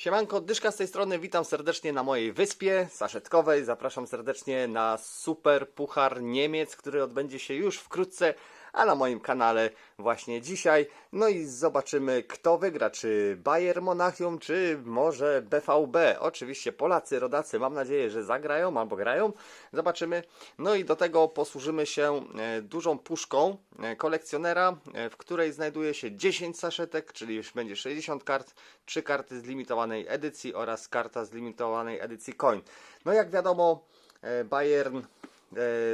Siemanko, Dyszka z tej strony, witam serdecznie na mojej wyspie saszetkowej. Zapraszam serdecznie na Super Puchar Niemiec, który odbędzie się już wkrótce, a na moim kanale właśnie dzisiaj. No i zobaczymy, kto wygra, czy Bayern Monachium, czy może BVB. Oczywiście Polacy, rodacy, mam nadzieję, że zagrają albo grają. Zobaczymy. No i do tego posłużymy się e, dużą puszką e, kolekcjonera, e, w której znajduje się 10 saszetek, czyli już będzie 60 kart, 3 karty z limitowanej edycji oraz karta z limitowanej edycji coin. No jak wiadomo, Bayern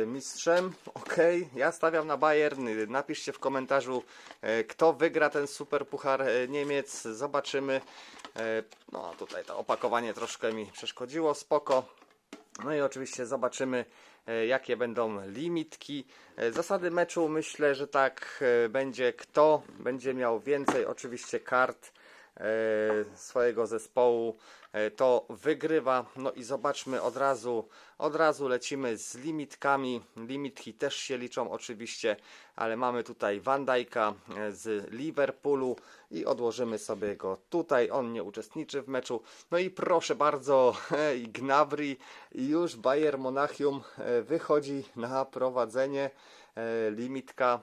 mistrzem. Ok, ja stawiam na Bayern. Napiszcie w komentarzu, e, kto wygra ten super puchar e, Niemiec. Zobaczymy. E, No tutaj to opakowanie troszkę mi przeszkodziło, spoko. No i oczywiście zobaczymy, e, jakie będą limitki. E, Zasady meczu myślę, że tak e, będzie. Kto będzie miał więcej oczywiście kart e, swojego zespołu, e, to wygrywa. No i zobaczmy od razu, od razu lecimy z limitkami. Limitki też się liczą oczywiście, ale mamy tutaj Van e, z Liverpoolu i odłożymy sobie go tutaj. On nie uczestniczy w meczu. No i proszę bardzo, Gnabry już Bayern Monachium e, wychodzi na prowadzenie. E, Limitka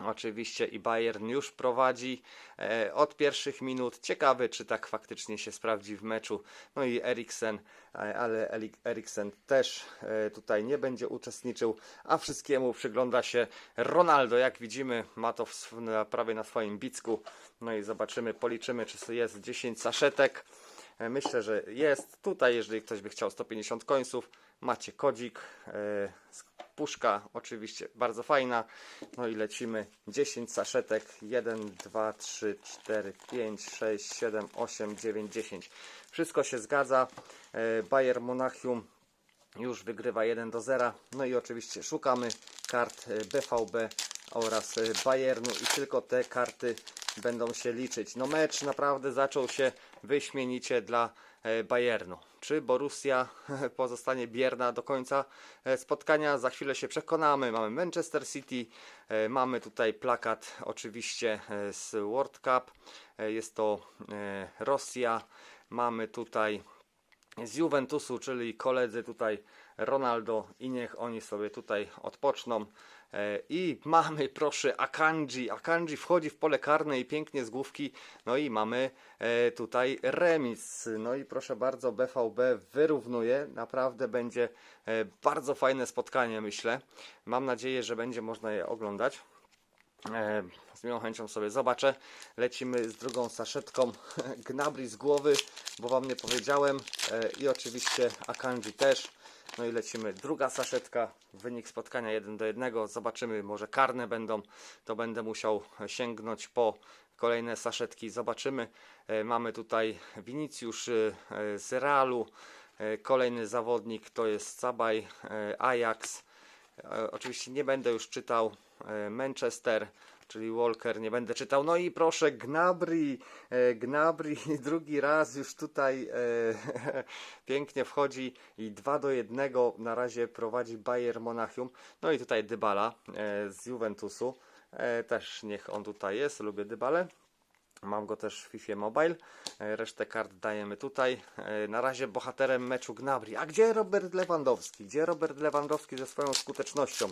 Oczywiście i Bayern już prowadzi e, od pierwszych minut. Ciekawy, czy tak faktycznie się sprawdzi w meczu. No i Eriksen, e, ale Erik- Eriksen też e, tutaj nie będzie uczestniczył, a wszystkiemu przygląda się Ronaldo. Jak widzimy, ma to prawie na swoim bicku. No i zobaczymy, policzymy, czy jest 10 saszetek. Myślę, że jest. Tutaj, jeżeli ktoś by chciał 150 końców, macie kodzik. Puszka oczywiście bardzo fajna. No i lecimy 10 saszetek. 1, 2, 3, 4, 5, 6, 7, 8, 9, 10. Wszystko się zgadza. E, Bayern Monachium już wygrywa 1 do 0. No i oczywiście szukamy kart e, BVB oraz e, Bayernu i tylko te karty będą się liczyć. No mecz naprawdę zaczął się wyśmienicie dla e, Bayernu. Czy Borussia pozostanie bierna do końca e, spotkania? Za chwilę się przekonamy. Mamy Manchester City, e, mamy tutaj plakat oczywiście e, z World Cup. Jest to Rosja. Mamy tutaj z Juventusu, czyli koledzy tutaj Ronaldo i niech oni sobie tutaj odpoczną. E, I mamy, proszę, Akanji. Akanji wchodzi w pole karne i pięknie z główki. No i mamy e, tutaj remis. No i proszę bardzo, BVB wyrównuje. Naprawdę będzie e, bardzo fajne spotkanie, myślę. Mam nadzieję, że będzie można je oglądać. Z miłą chęcią sobie zobaczę. Lecimy z drugą saszetką Gnabry z głowy, bo Wam nie powiedziałem. I oczywiście Akanji też. No i lecimy druga saszetka. Wynik spotkania 1 do 1. Zobaczymy, może karne będą. To będę musiał sięgnąć po kolejne saszetki. Zobaczymy. E, Mamy tutaj Winicjusz e, z Realu. E, Kolejny zawodnik to jest Sabaj Ajax. E, Oczywiście nie będę już czytał e, Manchester, czyli Walker, nie będę czytał. No i proszę, Gnabry, e, Gnabry drugi raz już tutaj e, pięknie wchodzi i 2 do 1 na razie prowadzi Bayern Monachium. No i tutaj Dybala z Juventusu. E, Też niech on tutaj jest, lubię Dybalę. Mam go też w FIFA Mobile. E, Resztę kart dajemy tutaj. E, Na razie bohaterem meczu Gnabry. A gdzie Robert Lewandowski? Gdzie Robert Lewandowski ze swoją skutecznością?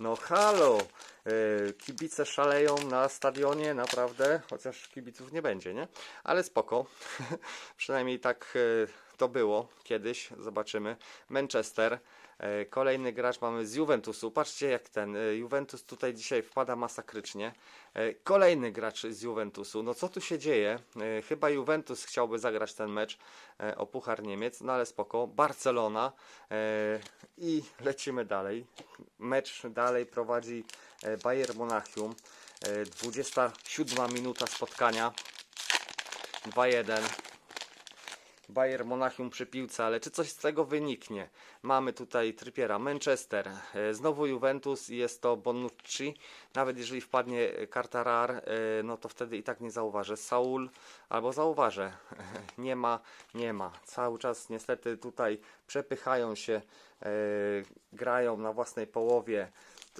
No halo! E, Kibice szaleją na stadionie, naprawdę. Chociaż kibiców nie będzie, nie? Ale spoko. Przynajmniej tak to było kiedyś. Zobaczymy. Manchester. E, Kolejny gracz mamy z Juventusu. Patrzcie jak ten e, Juventus tutaj dzisiaj wpada masakrycznie. E, Kolejny gracz z Juventusu. No co tu się dzieje? Chyba Juventus chciałby zagrać ten mecz o Puchar Niemiec, no ale spoko. Barcelona i lecimy dalej. Mecz dalej prowadzi Bayern Monachium. E, 27 minuta spotkania. 2-1. Bayern Monachium przy piłce, ale czy coś z tego wyniknie? Mamy tutaj trypiera Manchester, e, znowu Juventus i jest to Bonucci. Nawet jeżeli wpadnie karta RAR, e, no to wtedy i tak nie zauważę. Saul albo zauważę. Nie ma, nie ma. Cały czas niestety tutaj przepychają się, e, grają na własnej połowie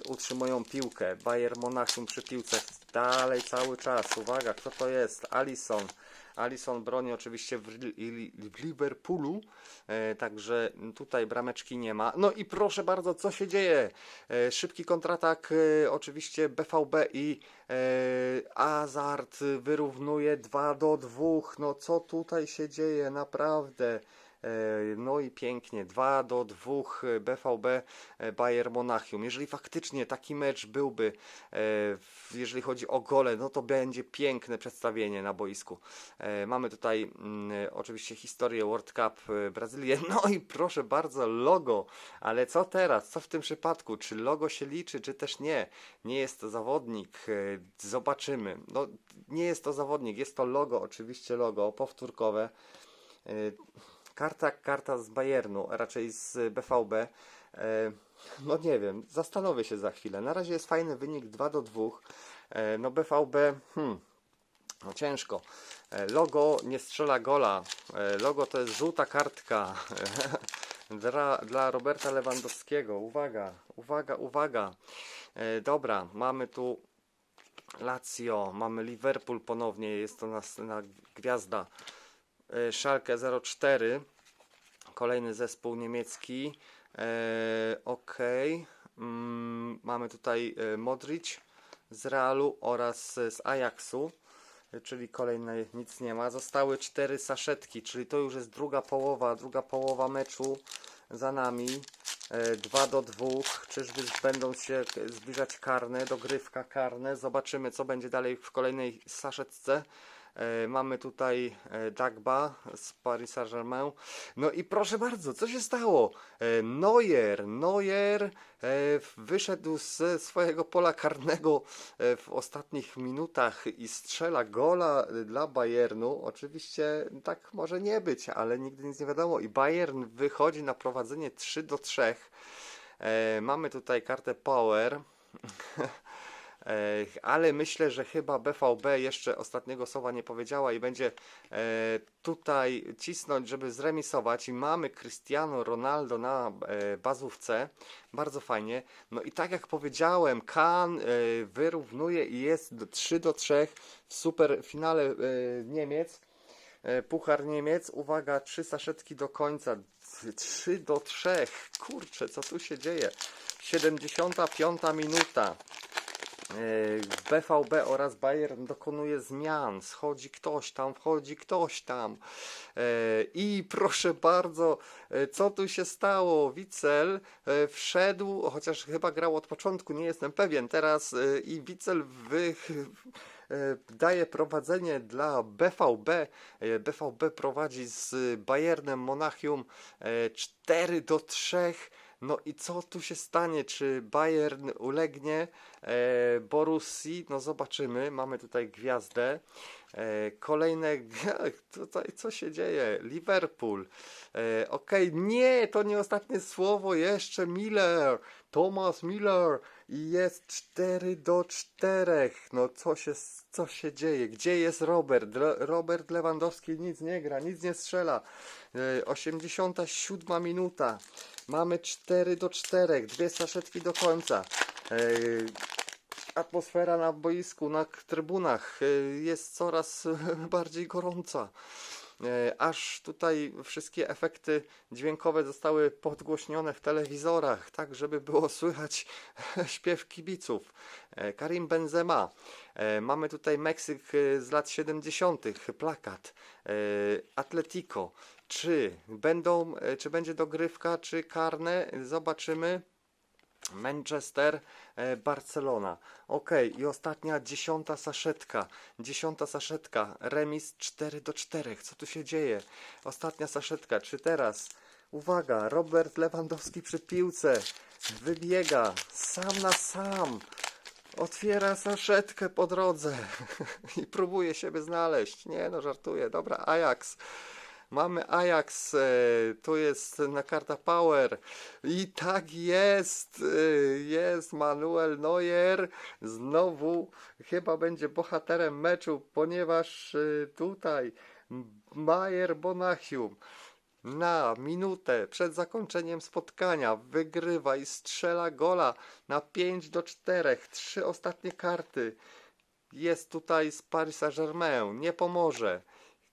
utrzymują piłkę. Bayern Monachium przy piłce dalej cały czas. Uwaga, kto to jest? Alisson. Alisson broni oczywiście w, w Liverpoolu, e, także tutaj brameczki nie ma. No i proszę bardzo, co się dzieje? E, szybki kontratak, e, oczywiście BVB i e, Azart wyrównuje 2 do 2. No co tutaj się dzieje? Naprawdę. E, No i pięknie, 2 do 2 BVB e, Bayern Monachium. Jeżeli faktycznie taki mecz byłby, e, jeżeli chodzi o gole, no to będzie piękne przedstawienie na boisku. E, Mamy tutaj mm, e, oczywiście historię World Cup e, Brazylię. No i proszę bardzo, logo. Ale co teraz? Co w tym przypadku? Czy logo się liczy, czy też nie? Nie jest to zawodnik. e, Zobaczymy. No, nie jest to zawodnik, jest to logo, oczywiście logo powtórkowe. Karta karta z Bayernu, raczej z BVB. E, No nie wiem, zastanowię się za chwilę. Na razie jest fajny wynik 2 do 2. E, No BVB, hmm, no ciężko. E, Logo nie strzela gola. Logo to jest żółta kartka dla, dla Roberta Lewandowskiego. Uwaga, uwaga, uwaga. Dobra, mamy tu Lazio, mamy Liverpool ponownie, jest to następna gwiazda. E, Schalke 04, kolejny zespół niemiecki. E, ok, mm, mamy tutaj e, Modric z Realu oraz z Ajaxu, czyli kolejne nic nie ma. Zostały cztery saszetki, czyli to już jest druga połowa, druga połowa meczu za nami. 2 do 2. Czyżby będą się zbliżać karne, dogrywka karne. Zobaczymy, co będzie dalej w kolejnej saszetce. E, Mamy tutaj e, Dagba z Paris Saint-Germain. No i proszę bardzo, co się stało? E, Neuer, Neuer e, wyszedł ze swojego pola karnego e, w ostatnich minutach i strzela gola dla Bayernu. Oczywiście tak może nie być, ale nigdy nic nie wiadomo. I Bayern wychodzi na prowadzenie 3 do 3. E, Mamy tutaj kartę Power. Ale myślę, że chyba BVB jeszcze ostatniego słowa nie powiedziała i będzie e, tutaj cisnąć, żeby zremisować. I mamy Cristiano Ronaldo na e, bazówce. Bardzo fajnie. No i tak jak powiedziałem, Kan e, wyrównuje i jest do 3 do 3 w super finale Niemiec. Puchar Niemiec, uwaga, trzy saszetki do końca. 3 do 3. Kurczę, co tu się dzieje? 75 minuta. E, BVB oraz Bayern dokonuje zmian. Schodzi ktoś tam, wchodzi ktoś tam. E, I proszę bardzo, e, co tu się stało? Wicel e, wszedł, chociaż chyba grał od początku, nie jestem pewien teraz. e, I Wicel wy, e, daje prowadzenie dla BVB. E, BVB prowadzi z Bayernem Monachium e, 4 do 3. No i co tu się stanie? Czy Bayern ulegnie e, Borussii? No zobaczymy. Mamy tutaj gwiazdę. E, kolejne. Tutaj co się dzieje? Liverpool. E, Okej, nie, to nie ostatnie słowo. Jeszcze Miller. Thomas Miller. I jest 4 do 4. No co się, co się dzieje? Gdzie jest Robert? Ro- Robert Lewandowski nic nie gra, nic nie strzela. E, 87 minuta. Mamy 4 do 4. Dwie saszetki do końca. E, atmosfera na boisku, na trybunach e, jest coraz bardziej gorąca. E, Aż tutaj wszystkie efekty dźwiękowe zostały podgłośnione w telewizorach, tak żeby było słychać śpiew kibiców. E, Karim Benzema. E, Mamy tutaj Meksyk z lat 70., plakat. Atletico. Czy będą, czy będzie dogrywka, czy karne? Zobaczymy. Manchester, e, Barcelona. Ok, i ostatnia dziesiąta saszetka. Dziesiąta saszetka. Remis 4 do 4. Co tu się dzieje? Ostatnia saszetka. Czy teraz? Uwaga, Robert Lewandowski przy piłce. Wybiega sam na sam. Otwiera saszetkę po drodze i próbuje siebie znaleźć. Nie no, żartuję. Dobra, Ajax. Mamy Ajax, e, tu jest na karta Power i tak jest, e, jest Manuel Neuer, znowu chyba będzie bohaterem meczu, ponieważ e, tutaj Bayer Monachium na minutę przed zakończeniem spotkania wygrywa i strzela gola na 5 do 4, trzy ostatnie karty. Jest tutaj z Paris Saint-Germain, nie pomoże.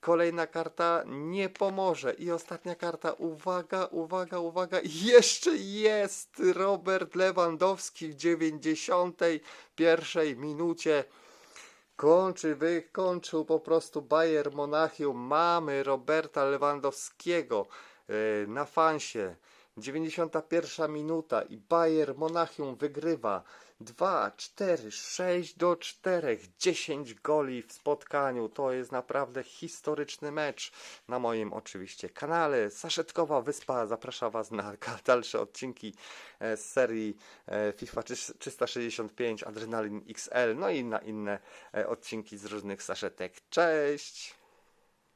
Kolejna karta nie pomoże. I ostatnia karta, uwaga, uwaga, uwaga, jeszcze jest Robert Lewandowski w 91 minucie. Kończy, wykończył po prostu Bayer Monachium. Mamy Roberta Lewandowskiego e, na fansie. 91 minuta i Bayer Monachium wygrywa 2, 4, 6 do 4, 10 goli w spotkaniu. To jest naprawdę historyczny mecz na moim oczywiście kanale. Saszetkowa Wyspa zaprasza Was na dalsze odcinki e, z serii e, FIFA 365 Adrenalin XL, no i na inne e, odcinki z różnych saszetek. Cześć!